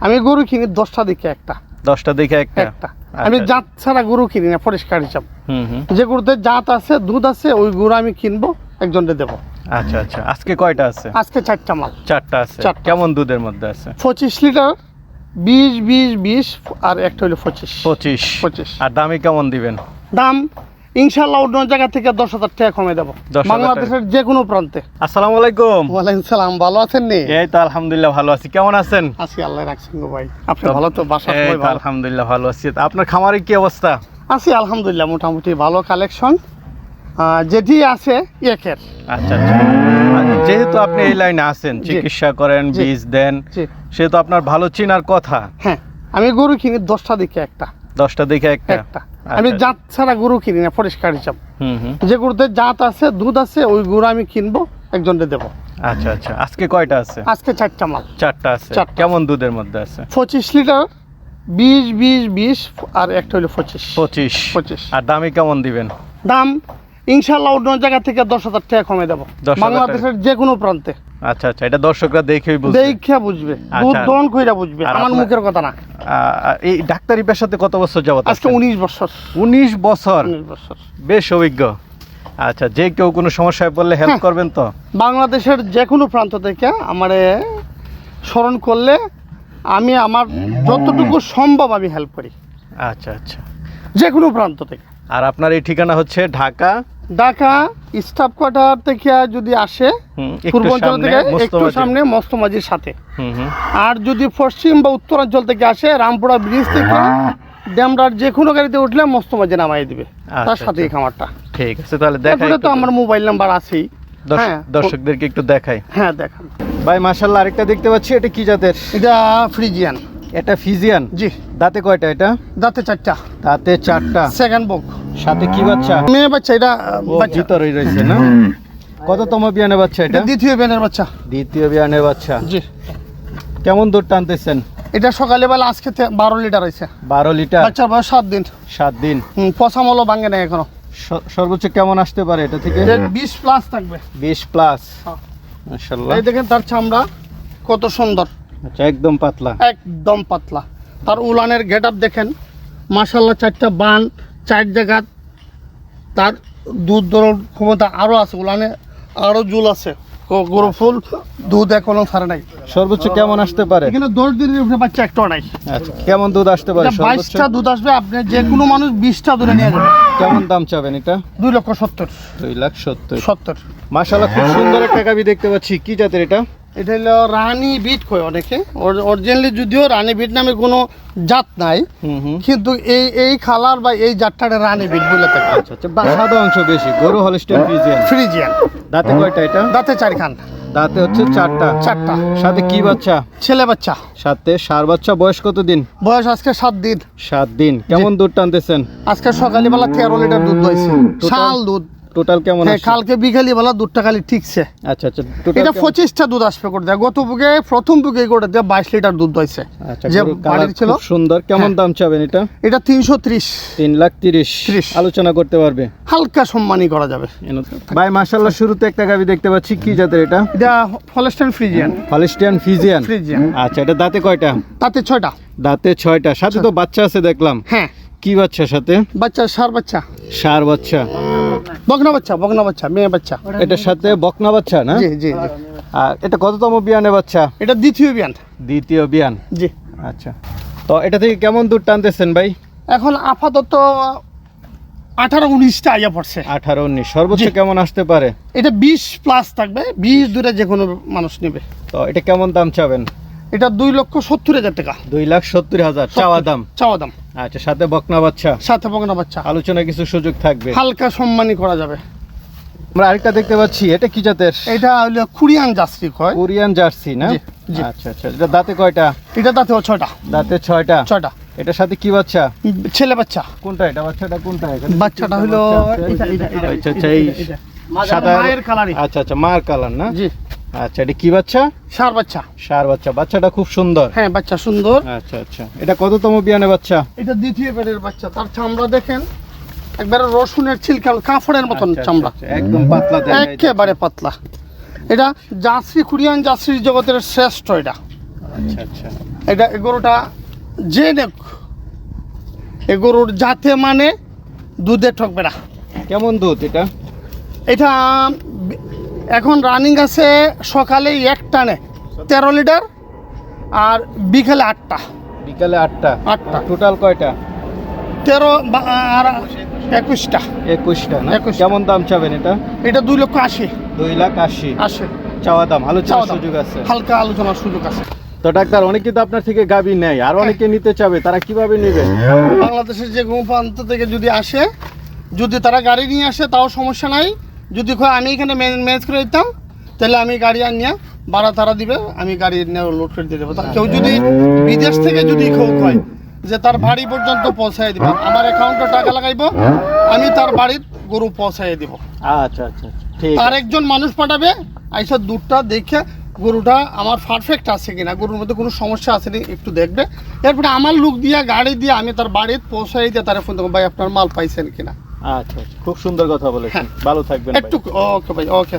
আমি গরু কিনি দশটা দিকে একটা। দশটা দেখে একটা? একটা। আমি আচ্ছা। জাত ছাড়া গরু কিনি না পরিষ্কার হিসাব। যে গরুতে জাত আছে দুধ আছে ওই গরু আমি কিনবো একজনকে দেবো। আচ্ছা আচ্ছা। আজকে কয়টা আছে? আজকে চারটা মাল। চারটা আছে। কেমন দুধের মধ্যে আছে? পঁচিশ লিটার বিশ বিশ বিশ আর একটা হলো পঁচিশ। পঁচিশ। পঁচিস। আর দামে কেমন দিবেন? দাম ইনশাল্লাহ অন্য জায়গা থেকে দশ হাজার টাকা কমে দেবো। বাংলাদেশের যে কোনো প্রান্তে। আসসালামু আলাইকুম ওয়ালাইকুম সালাম ভালো আছেন নি? এই তো আলহামদুলিল্লাহ ভালো আছি। কেমন আছেন? আছি আল্লাহ রাখছেন গো ভাই। আপনি ভালো তো? বাসা আলহামদুলিল্লাহ ভালো আছি। আপনার খামারে কি অবস্থা? আছি আলহামদুলিল্লাহ মোটামুটি ভালো কালেকশন। যেটি আছে একের। আচ্ছা আচ্ছা। যেহেতু আপনি এই লাইনে আছেন চিকিৎসা করেন। বীজ দেন সেহেতু আপনার ভালো চিনার কথা। হ্যাঁ আমি গরু কিনি দশটা দিকে একটা। দশটা দিকে একটা। একটা। আমি আচ্ছা। জাত ছাড়া গরু কিনি না পরিষ্কার হিসাব। যে গরুতে জাত আছে দুধ আছে ওই গরু আমি কিনবো একজনকে দেবো। আচ্ছা আচ্ছা। আজকে কয়টা আছে? আজকে চারটা মাল। চারটা আছে। কেমন দুধের মধ্যে আছে? পঁচিশ লিটার বিশ বিশ বিশ আর একটা হলো পঁচিশ। পঁচিশ। পঁচিশ। আর দামে কেমন দিবেন? দাম ইনশাল্লাহ অন্য জায়গা থেকে দশ হাজার টাকা কমে দেবো। বাংলাদেশের যে কোনো প্রান্তে। আচ্ছা আচ্ছা এটা দর্শকরা দেখেই বুঝবে। দেখে বুঝবে। আচ্ছা। দুধ দন কইরা বুঝবে। আমার মুখের কথা না। এই ডাক্তারি পেশাতে কত বছর যাবত আজকে উনিশ বছর। উনিশ বছর? বছর। বেশ অভিজ্ঞ। আচ্ছা যে কেউ কোনো সমস্যায় পড়লে হেল্প হ্যাঁ। করবেন তো? বাংলাদেশের যে কোনো প্রান্ত থেকে আমারে স্মরণ করলে আমি আমার যতটুকু সম্ভব আমি হেল্প করি। আচ্ছা আচ্ছা। যে কোনো প্রান্ত থেকে। আর আপনার এই ঠিকানা হচ্ছে ঢাকা ঢাকা স্টাফ কোয়ার্টার থেকে যদি আসে পূর্বাঞ্চল থেকে একটু। সামনে মস্তমাজির সাথে। হুম হুম। আর যদি পশ্চিম বা উত্তরাঞ্চল থেকে আসে রামপুরা ব্রিজ থেকে ড্যামরার যে কোনো গাড়িতে উঠলে মস্তমাজি নামাই দিবে তার আচ্ছা, সাথেই আচ্ছা। খামারটা। ঠিক আছে তাহলে দেখাই তারপরে তো আমার মোবাইল নাম্বার আছেই। হ্যাঁ দর্শকদেরকে একটু দেখাই। হ্যাঁ দেখান। ভাই মাশাল্লাহ আরেকটা দেখতে পাচ্ছি এটা কি জাতের? এটা ফ্রিজিয়ান। এটা ফিজিয়ান? জি। দাঁতে কয়টা এটা? দাঁতে চারটা। দাঁতে চারটা। সেকেন্ড বুক। সাথে কি বাচ্চা? মেয়ে বাচ্চা এটা ভিতরেই রয়েছে না? কততম বিয়ানে বাচ্চা এটা? দ্বিতীয় বেনের বাচ্চা। দ্বিতীয় বিয়ানের বাচ্চা। জি। কেমন দুধ টানতেছেন? এটা সকালে বেলা আজকে বারো লিটার হয়েছে। বারো লিটার? বাচ্চার বয়স সাত দিন। সাত দিন। হুম, পচামলও ভাঙে নাই এখনও। স- সর্বোচ্চ কেমন আসতে পারে এটা থেকে? এটা বিশ প্লাস থাকবে। বিশ প্লাস হ্যাঁ। মাশাল্লাহ এই দেখেন তার চামড়া কত সুন্দর। আচ্ছা একদম পাতলা। একদম পাতলা। তার উলানের গেট আপ দেখেন। মাসাল্লাহ চারটা বান চার জায়গা তার দুধ ধরুন ক্ষমতা আরও আছে উলানে আরও জুল আছে। গরু ফুল দুধ এখনও ছাড়ে নাই। সর্বোচ্চ কেমন আসতে পারে? এখানে দশ দিনের উপরে বাচ্চা একটা নাই। আচ্ছা কেমন দুধ আসতে পারে বাইশটা দুধ আসবে আপনি যে কোনো মানুষ বিশটা দুধে নিয়ে যাবে। কেমন দাম চাবেন এটা? দুই লক্ষ সত্তর। দুই লাখ সত্তর। সত্তর। মাশাল্লাহ খুব সুন্দর একটা গাবি দেখতে পাচ্ছি। কি জাতের এটা? এটা হলো রানী বিট কয় অনেকে। অরিজিনালি যদিও রানী বিট নামে কোনো জাত নাই হুম হুম। কিন্তু এই এই খালার বা এই জাতটা রানী বিট বলে থাকে আচ্ছা আচ্ছা বা- সাদা অংশ বেশি গরু হলস্টেন ফ্রিজিয়ান ফ্রিজিয়ান দাঁতে কয়টা এটা? দাঁতে চারখান। দাঁতে হচ্ছে চারটা। চারটা। সাথে কি বাচ্চা? ছেলে বাচ্চা। সাথে সার বাচ্চা বয়স কত দিন বয়স আজকে সাত দিন। সাত দিন। কেমন দুধ টানতেছেন? আজকে সকালবেলা তেরো লিটার দুধ হয়েছে শাল দুধ। টোটাল কেমন হ্যাঁ, কালকে বিকালি বেলা দুধটা খালি ঠিকছে। আচ্ছা আচ্ছা এটা পঁচিশটা দুধ আসবে করে দেয়। গত বুকে প্রথম বুকে করে দেয় বাইশ লিটার দুধ হয়েছে। আচ্ছা যে বাড়ির ছিল। সুন্দর। কেমন হ্যাঁ। দাম চাবেন এটা? এটা তিনশো ত্রিশ। তিন লাখ তিরিশ। 30 আলোচনা করতে পারবে? হালকা সম্মানই করা যাবে। ভাই মাশাল্লাহ শুরুতে একটা গাবি দেখতে পাচ্ছি। কি জাতের এটা? এটা ফলেস্টাইন ফ্রিজিয়ান হলিস্টিয়ান ফিজিয়ান ফ্রিজিয়ান আচ্ছা এটা দাঁতে কয়টা? তাতে ছয়টা। দাঁতে ছয়টা। সাথে তো বাচ্চা আছে দেখলাম। হ্যাঁ। কি বাচ্চা সাথে? বাচ্চা সার বাচ্চা। সার বাচ্চা। বকনা বাচ্চা বকনা বাচ্চা মেয়ে বাচ্চা। এটার সাথে বকনা বাচ্চা না? জি জি আর এটা কততম বিয়ানে বাচ্চা? এটা দ্বিতীয় বিয়ান। দ্বিতীয় বিয়ান? জি। আচ্ছা। তো এটা থেকে কেমন দুধ টানতেছেন ভাই? এখন আপাতত আঠারো উনিশটা আইয়া পড়ছে। আঠারো উনিশ। সর্বোচ্চ কেমন আসতে পারে? এটা বিশ প্লাস থাকবে বিশ দূরে যে কোনো মানুষ নেবে। তো এটা কেমন দাম চাবেন? এটা দুই লক্ষ সত্তর হাজার টাকা। দুই লাখ সত্তর হাজার চাওয়া দাম? চাওয়া দাম। আচ্ছা সাথে বকনা বাচ্চা? সাথে বকনা বাচ্চা। আলোচনা কিছু সুযোগ থাকবে? হালকা সম্মানই করা যাবে। আমরা আরেকটা দেখতে পাচ্ছি এটা কি জাতের? এটা হলো কুরিয়ান জাস্ট্রিক হয় কোরিয়ান জার্সি না। আচ্ছা আচ্ছা এটা দাঁতে কয়টা? এটা তাতেও ছয়টা। দাঁতে ছয়টা? ছয়টা। এটার সাথে কি বাচ্চা? ছেলে বাচ্চা। কোনটা এটা? বাচ্চাটা কোনটা? বাচ্চাটা হলো আচ্ছা, আচ্ছা, এই। সাদা আচ্ছা আচ্ছা মার কালার না? জি। আচ্ছা এটা কি বাচ্চা? সার বাচ্চা। সার বাচ্চা। বাচ্চাটা খুব সুন্দর। হ্যাঁ বাচ্চা সুন্দর। আচ্ছা আচ্ছা। এটা কততম বিয়ানে বাচ্চা? এটা দ্বিতীয় পেটের বাচ্চা। তার চামড়া দেখেন একবারে রসুনের ছিলকা কাপড়ের মতন আচ্ছা, চামড়া। আচ্ছা, একদম পাতলা একেবারে পাতলা। এটা জার্সি কুরিয়ান জার্সির জগতের শ্রেষ্ঠ এটা। আচ্ছা আচ্ছা। এটা গরুটা যে এ গরুর জাতে মানে দুধে ঠকবে না। কেমন দুধ এটা? এটা এখন রানিং আছে সকালে এক টানে তেরো লিটার আর বিকেলে আটটা। বিকালে আটটা। আটটা। টোটাল কয়টা? তেরো আর একুশটা। একুশটা না। কেমন দাম চাবেন এটা? এটা দুই লক্ষ আশি। দুই লাখ আশি। আশি। চাওয়া দাম আলোচনার সুযোগ আছে। হালকা আলোচনার সুযোগ আছে। তো ডাক্তার অনেকে তো আপনার থেকে গাবি নেয়। আর অনেকে নিতে চাবে তারা কীভাবে নেবে? বাংলাদেশের যে কোনো প্রান্ত থেকে যদি আসে যদি তারা গাড়ি নিয়ে আসে তাও সমস্যা নাই। যদি আমি এখানে ম্যানেজ করে দিতাম তাহলে আমি গাড়ি আর নিয়ে ভাড়া তারা দিবে আমি গাড়ি নিয়ে লোড করে দিয়ে দেবো। তা কেউ যদি বিদেশ থেকে যদি কেউ কয় যে তার বাড়ি পর্যন্ত পৌঁছাই দিব আমার অ্যাকাউন্টে টাকা লাগাইবো আমি তার বাড়ির গরু পৌঁছাই দিব। আচ্ছা আচ্ছা আচ্ছা, ঠিক তার একজন মানুষ পাঠাবে আইসা দুধটা দেখে গরুটা আমার পারফেক্ট আছে কিনা গরুর মধ্যে কোনো সমস্যা আছে নি একটু দেখবে। এরপরে আমার লুক দিয়ে গাড়ি দিয়ে আমি তার বাড়িতে পৌঁছাই দিয়ে তারা ফোন ভাই আপনার মাল পাইছেন কিনা? আচ্ছা আচ্ছা। খুব সুন্দর কথা বলেছেন। হ্যাঁ। ভালো থাকবেন একটু ওকে ভাই ওকে